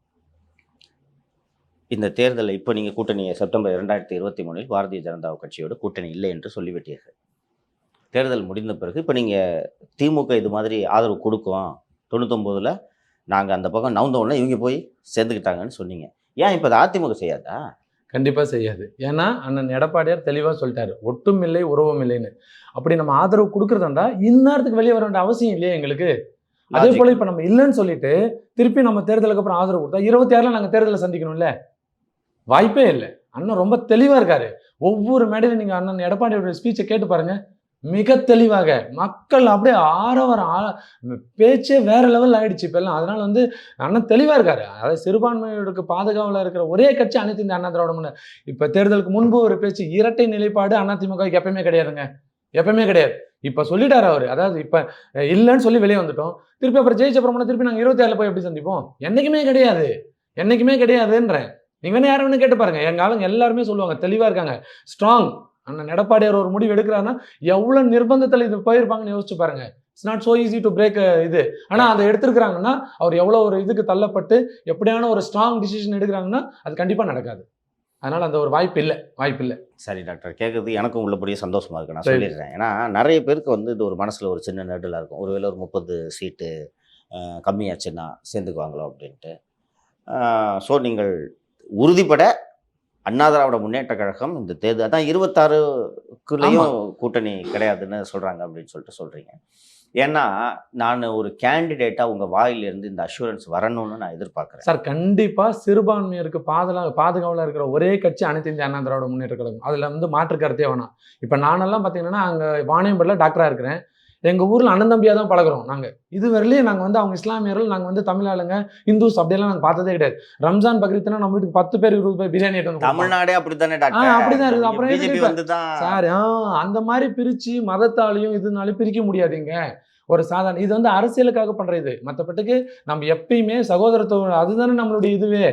இந்த தேர்தலை இப்போ நீங்கள் கூட்டணியை செப்டம்பர் இரண்டாயிரத்தி இருபத்தி மூணில் பாரதிய ஜனதா கட்சியோட கூட்டணி இல்லை என்று சொல்லிவிட்டீர்கள். தேர்தல் முடிந்த பிறகு இப்போ நீங்கள் திமுக இது மாதிரி ஆதரவு கொடுக்கும். தொண்ணூத்தொம்போதில் நாங்கள் அந்த பக்கம் நவுந்த உடனே இவங்க போய் சேர்ந்துக்கிட்டாங்கன்னு சொன்னீங்க. ஏன் இப்போ அதை அதிமுக செய்யாதா? கண்டிப்பா செய்யாது. ஏன்னா அண்ணன் எடப்பாடியார் தெளிவா சொல்லிட்டாரு. ஒட்டும் இல்லை உறவும் இல்லைன்னு. அப்படி நம்ம ஆதரவு கொடுக்கறதா இந்நேரத்துக்கு வெளியே வர வேண்டிய அவசியம் இல்லையே எங்களுக்கு. அதே. போல இப்ப நம்ம இல்லைன்னு சொல்லிட்டு திருப்பி நம்ம தேர்தலுக்கு அப்புறம் ஆதரவு கொடுத்தா இருபத்தி ஆறுல நாங்க தேர்தலை சந்திக்கணும்ல? வாய்ப்பே இல்லை. அண்ணன் ரொம்ப தெளிவா இருக்காரு. ஒவ்வொரு மேடையில நீங்க அண்ணன் எடப்பாடியோட ஸ்பீச்சை கேட்டு பாருங்க. மிக தெளிவாக மக்கள் அப்படியே ஆரவர ஆ- பேச்சே வேற லெவல் ஆயிடுச்சு இப்பெல்லாம் அதனால வந்து அண்ணன் தெளிவா இருக்காரு. அதாவது சிறுபான்மையோருக்கு பாதுகாவல இருக்கிற ஒரே கட்சி அனைத்து இந்த அண்ணா திராவிட முன்னே இப்ப தேர்தலுக்கு முன்பு ஒரு பேச்சு இரட்டை நிலைப்பாடு அதிமுக எப்பயுமே கிடையாதுங்க. எப்பயுமே கிடையாது. இப்ப சொல்லிட்டாரு அவரு. அதாவது இப்ப இல்லைன்னு சொல்லி வெளியே வந்துட்டோம். திருப்பி அப்புறம் ஜெயிச்ச அப்புறம் திருப்பி நாங்க இருபத்தி ஆறுல போய் எப்படி சந்திப்போம்? என்னைக்குமே கிடையாது. என்னைக்குமே கிடையாதுன்றேன். நீங்க வேணா யாரும் வேணும் கேட்டு பாருங்க. எங்க ஆளுங்க எல்லாருமே சொல்லுவாங்க தெளிவா இருக்காங்க. ஸ்ட்ராங் அண்ணன் எடப்பாடியார் ஒரு முடிவு எடுக்கிறாருன்னா எவ்வளவு நிர்பந்தத்துல இது போயிருப்பாங்கன்னு யோசிச்சு பாருங்க. It's not so easy to break இது. ஆனா அதை எடுத்திருக்கிறாங்கன்னா அவர் எவ்வளவு ஒரு இதுக்கு தள்ளப்பட்டு எப்படியான ஒரு ஸ்ட்ராங் டிசிஷன் எடுக்கிறாங்கன்னா அது கண்டிப்பா நடக்காது. அதனால அந்த ஒரு வாய்ப்பு இல்லை வாய்ப்பு இல்லை. சரி டாக்டர். கேட்குறது எனக்கும் உள்ளபடியே சந்தோஷமா இருக்கு. நான். சொல்லிடுறேன். ஏன்னா நிறைய பேருக்கு வந்து இது ஒரு மனசில் ஒரு சின்ன நெருடலாக இருக்கும். ஒருவேளை ஒரு முப்பது சீட்டு கம்மியாச்சுன்னா சேர்ந்துக்குவாங்களோ அப்படின்ட்டு. ஸோ நீங்கள் உறுதிப்பட அண்ணா திராவிட முன்னேற்ற கழகம் இந்த தேர்தல் அதான் இருபத்தாறுக்குள்ளேயும் கூட்டணி கிடையாதுன்னு சொல்கிறாங்க அப்படின்னு சொல்லிட்டு சொல்கிறீங்க ஏன்னா நான் ஒரு கேண்டிடேட்டா உங்க வாயிலிருந்து இந்த அஷூரன்ஸ் வரணும்னு நான் எதிர்பார்க்கிறேன். சார் கண்டிப்பா சிறுபான்மையருக்கு பாதுகா பாதுகாவலா இருக்கிற ஒரே கட்சி அனைத்து இந்திய அண்ணா திராவிட முன்னேற்ற கழகம். அதுல வந்து மாற்று கருத்தே வேணாம். இப்ப நானெல்லாம் பாத்தீங்கன்னா அங்க வாணியம்பட்டில் டாக்டரா இருக்கிறேன். எங்க ஊர்ல அண்ணன் தம்பியா தான் பழகுறோம் நாங்க. இது வரலையும் நாங்க வந்து அவங்க இஸ்லாமியர்கள் நாங்க வந்து தமிழ் ஆளுங்க இந்துஸ் அப்படியெல்லாம் நாங்க பார்த்ததே கிடையாது. ரம்ஜான் பக்ரீத்னா நம்ம வீட்டுக்கு பத்து பேர் இருபது பேர் பிரியாணி எடுத்து. தமிழ்நாடே அப்படித்தானே அப்படிதான் இருக்குது. அப்புறம் சார் அந்த மாதிரி பிரிச்சு மதத்தாலையும் இதனாலையும் பிரிக்க முடியாதுங்க. ஒரு சாதாரண இது வந்து அரசியலுக்காக பண்ற இது. நம்ம எப்பயுமே சகோதரத்துவம் அதுதானே நம்மளுடைய இதுவே.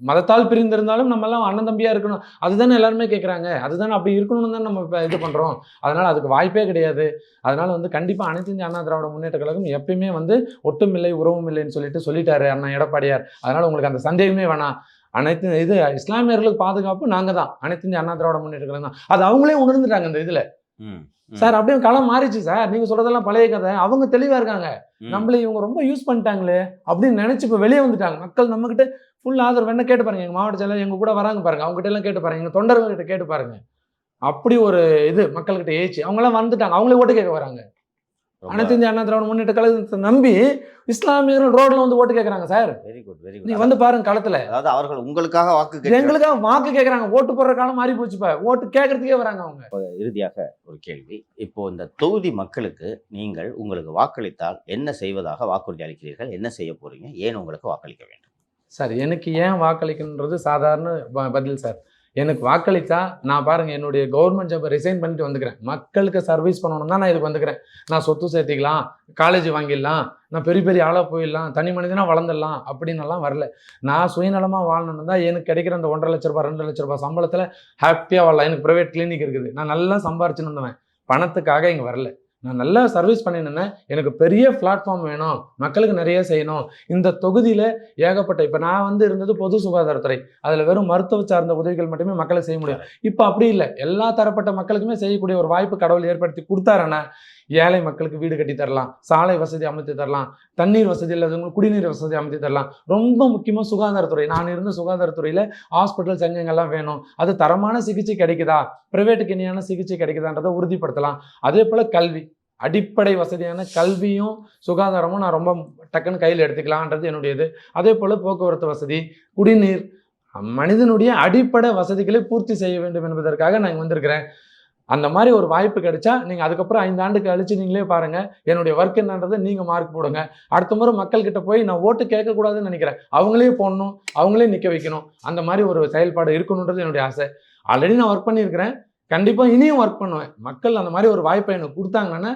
மதத்தால் பிரிந்திருந்தாலும் நம்ம எல்லாம் அண்ணன் தம்பியா இருக்கணும். அதுதானே எல்லாருமே கேட்குறாங்க அதுதானே அப்படி இருக்கணும்னு தான் நம்ம இப்போ இது பண்றோம். அதனால அதுக்கு வாய்ப்பே கிடையாது. அதனால வந்து கண்டிப்பா அனைத்து இந்திய அண்ணா திராவிட முன்னேற்ற கழகம் எப்பயுமே வந்து ஒட்டுமில்லை உறவும் இல்லைன்னு சொல்லிட்டு சொல்லிட்டாரு அண்ணா எடப்பாடியார். அதனால உங்களுக்கு அந்த சந்தேகமே வேணாம். அனைத்து இது இஸ்லாமியர்களுக்கு பாதுகாப்பு நாங்கள் தான் அனைத்து இந்திய அண்ணா திராவிட முன்னேற்ற கழகம் தான். அது அவங்களே உணர்ந்துட்டாங்க இந்த இதில். சார் அப்படியே களம் மாறிச்சு சார். நீங்க சொல்றதெல்லாம் பழைய கதை. அவங்க தெளிவா இருக்காங்க. நம்மள இவங்க ரொம்ப யூஸ் பண்ணிட்டாங்களே அப்படின்னு நினைச்சு இப்ப வெளியே வந்துட்டாங்க. மக்கள் நம்ம கிட்ட ஃபுல் ஆதரவு. என்ன கேட்டு பாருங்க. எங்க மாவட்ட செயலர் எங்க கூட வராங்க பாருங்க. அவங்க கிட்ட எல்லாம் கேட்டு பாருங்க. எங்க தொண்டர்கள் கிட்ட கேட்டு பாருங்க. அப்படி ஒரு இது மக்கள்கிட்ட ஏச்சு. அவங்க எல்லாம் வந்துட்டாங்க. அவங்களே ஓட்டு கேட்க வராங்க. அனைத்து இந்திய அண்ணா திராவிட முன்னேற்ற கழகத்தை நம்பி இஸ்லாமியர்கள் ரோட்ல வந்து ஓட்டு கேட்கறாங்க sir very good very good வந்து பாருங்க களத்துல. அதாவது அவர்கள் உங்களுக்காக வாக்கு. எங்களுக்காக வாக்கு கேட்கறாங்க ஓட்டு போடுற காலம் மாறி போச்சு ஓட்டு கேட்கறதுக்கே வராங்க அவங்க. இறுதியாக ஒரு கேள்வி. இப்போ இந்த தொகுதி மக்களுக்கு நீங்கள் உங்களுக்கு வாக்களித்தால் என்ன செய்வதாக வாக்குறுதி அளிக்கிறீர்கள்? என்ன செய்ய போறீங்க? ஏன் உங்களுக்கு வாக்களிக்க வேண்டும்? சார் எனக்கு ஏன் வாக்களிக்கணுன்றது சாதாரண பதில் சார் எனக்கு வாக்களித்தா நான் பாருங்க என்னுடைய கவர்மெண்ட் ஜாப்பை ரிசைன் பண்ணிட்டு வந்துக்கிறேன். மக்களுக்கு சர்வீஸ் பண்ணணும் தான் நான் இதுக்கு வந்துக்கிறேன் நான் சொத்து சேர்த்திக்கலாம் காலேஜ் வாங்கிடலாம் நான் பெரிய பெரிய ஆளாக போயிடலாம் தனி மனிதனாக வளர்ந்துடலாம் அப்படின்னுலாம் வரல. நான் சுயநலமாக வாழணும்னு தான் எனக்கு கிடைக்கிற அந்த ஒன்றரை லட்ச ரூபாய் ரெண்டு லட்ச ரூபாய் சம்பளத்தில் ஹாப்பியாக வாழலாம். எனக்கு ப்ரைவேட் கிளினிக் இருக்குது. நான் நல்லா சம்பாரிச்சுன்னு வந்தவன். பணத்துக்காக இங்கே வரல. நான் நல்லா சர்வீஸ் பண்ணினேன் எனக்கு பெரிய பிளாட்ஃபார்ம் வேணும் மக்களுக்கு நிறைய செய்யணும். இந்த தொகுதியில் ஏகப்பட்ட இப்போ நான் வந்து இருந்தது பொது சுகாதாரத்துறை. அதில் வெறும் மருத்துவ சார்ந்த உதவிகள் மட்டுமே மக்களை செய்ய முடியும். இப்போ அப்படி இல்லை. எல்லா தரப்பட்ட மக்களுக்குமே செய்யக்கூடிய ஒரு வாய்ப்பு கடவுள் ஏற்படுத்தி கொடுத்தாருன்னா ஏழை மக்களுக்கு வீடு கட்டி தரலாம் சாலை வசதி அமைத்து தரலாம் தண்ணீர் வசதி இல்லாதவங்களுக்கு குடிநீர் வசதி அமைத்து தரலாம். ரொம்ப முக்கியமாக சுகாதாரத்துறை நான் இருந்த சுகாதாரத்துறையில் ஹாஸ்பிட்டல் சங்கங்கள்லாம் வேணும். அது தரமான சிகிச்சை கிடைக்குதா? பிரைவேட்டுக்கு இணையான சிகிச்சை கிடைக்குதான்றதை உறுதிப்படுத்தலாம். அதே போல் கல்வி. அடிப்படை வசதியான கல்வியும் சுகாதாரமும் நான் ரொம்ப டக்குன்னு கையில் எடுத்துக்கலான்றது என்னுடைய இது அதே போல் போக்குவரத்து வசதி குடிநீர் மனிதனுடைய அடிப்படை வசதிகளை பூர்த்தி செய்ய வேண்டும் என்பதற்காக நான் வந்திருக்கிறேன். அந்த மாதிரி ஒரு வாய்ப்பு கிடைச்சா நீங்கள் அதுக்கப்புறம் ஐந்து ஆண்டு கழிச்சு நீங்களே பாருங்கள் என்னுடைய ஒர்க் என்னன்றதை நீங்கள் மார்க் போடுங்க. அடுத்த முறை மக்கள்கிட்ட போய் நான் ஓட்டு கேட்கக்கூடாதுன்னு நினைக்கிறேன். அவங்களே போடணும் அவங்களே நிற்க வைக்கணும். அந்த மாதிரி ஒரு செயல்பாடு இருக்கணுன்றது என்னுடைய ஆசை. ஆல்ரெடி நான் ஒர்க் பண்ணியிருக்கிறேன். கண்டிப்பாக இனியும் ஒர்க் பண்ணுவேன். மக்கள் அந்த மாதிரி ஒரு வாய்ப்பை எனக்கு கொடுத்தாங்கன்னா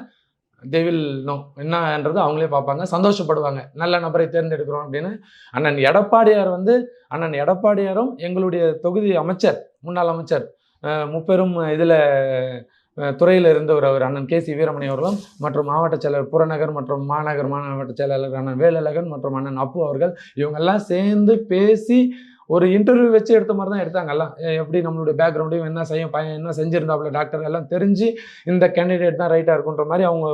தேவில் நோ என்னன்றது அவங்களே பார்ப்பாங்க சந்தோஷப்படுவாங்க. நல்ல நபரை தேர்ந்தெடுக்கிறோம் அப்படின்னு. அண்ணன் எடப்பாடியார் வந்து அண்ணன் எடப்பாடியாரும் எங்களுடைய தொகுதி அமைச்சர் முன்னாள் அமைச்சர் முப்பெரும் இதில் துறையில் இருந்தவர் அவர் அண்ணன் கே சி வீரமணி அவர்களும் மற்றும் மாவட்ட செயலர் புறநகர் மற்றும் மாநகர் மாவட்ட செயலாளர் அண்ணன் வேலழகன் மற்றும் அண்ணன் அப்பு அவர்கள் இவங்கெல்லாம் சேர்ந்து பேசி ஒரு இன்டர்வியூ வச்சு எடுத்த மாதிரி தான் எடுத்தாங்க. எல்லாம் எப்படி நம்மளுடைய பேக்ரவுண்டையும் என்ன செய்யும் பையன் என்ன செஞ்சுருந்தாப்புல டாக்டர் எல்லாம் தெரிஞ்சு இந்த கேண்டிடேட் தான் ரைட்டாக இருக்குன்ற மாதிரி அவங்க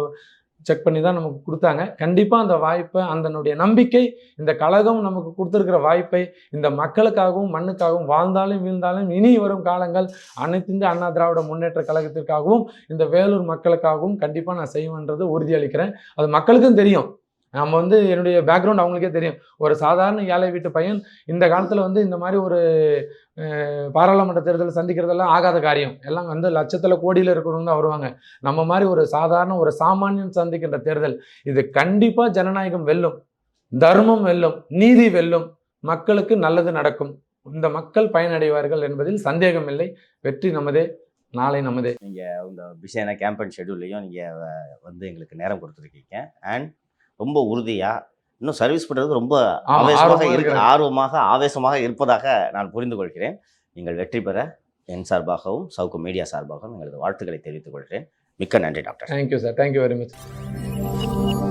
செக் பண்ணி தான் நமக்கு கொடுத்தாங்க. கண்டிப்பாக அந்த வாய்ப்பை அந்தனுடைய நம்பிக்கை இந்த கழகம் நமக்கு கொடுத்துருக்கிற வாய்ப்பை இந்த மக்களுக்காகவும் மண்ணுக்காகவும் வாழ்ந்தாலும் வீழ்ந்தாலும் இனி வரும் காலங்கள் அனைத்து இந்திய அண்ணா திராவிட முன்னேற்ற கழகத்திற்காகவும் இந்த வேலூர் மக்களுக்காகவும் கண்டிப்பாக நான் செய்வேன்றது உறுதியளிக்கிறேன். அது மக்களுக்கும் தெரியும். நம்ம வந்து என்னுடைய பேக்ரவுண்ட் அவங்களுக்கே தெரியும். ஒரு சாதாரண ஏழை வீட்டு பையன் இந்த காலத்தில் வந்து இந்த மாதிரி ஒரு பாராளுமன்ற தேர்தல் சந்திக்கிறதெல்லாம் ஆகாத காரியம். எல்லாம் வந்து லட்சத்தில் கோடியில் இருக்கிறவங்க தான் வருவாங்க. நம்ம மாதிரி ஒரு சாதாரண ஒரு சாமானியன் சந்திக்கின்ற தேர்தல் இது கண்டிப்பாக ஜனநாயகம் வெல்லும் தர்மம் வெல்லும் நீதி வெல்லும் மக்களுக்கு நல்லது நடக்கும். இந்த மக்கள் பயனடைவார்கள் என்பதில் சந்தேகம் இல்லை. வெற்றி நமதே நாளை நமதே. இந்த பிஸியான கேம்பன் ஷெடியூல்லையும் நீங்கள் வந்து எங்களுக்கு நேரம் கொடுத்துருக்கீங்க. அண்ட் ரொம்ப உறுதியாக இன்னும் சர்வீஸ் பண்ணுறது ரொம்ப ஆவேசமாக இருக்கு. ஆர்வமாக ஆவேசமாக இருப்பதாக நான் புரிந்து கொள்கிறேன் நீங்கள் வெற்றி பெற என் சார்பாகவும் சவுக்கு மீடியா சார்பாகவும் எங்களது வாழ்த்துக்களை தெரிவித்துக் கொள்கிறேன். மிக்க நன்றி doctor. Thank you sir thank you very much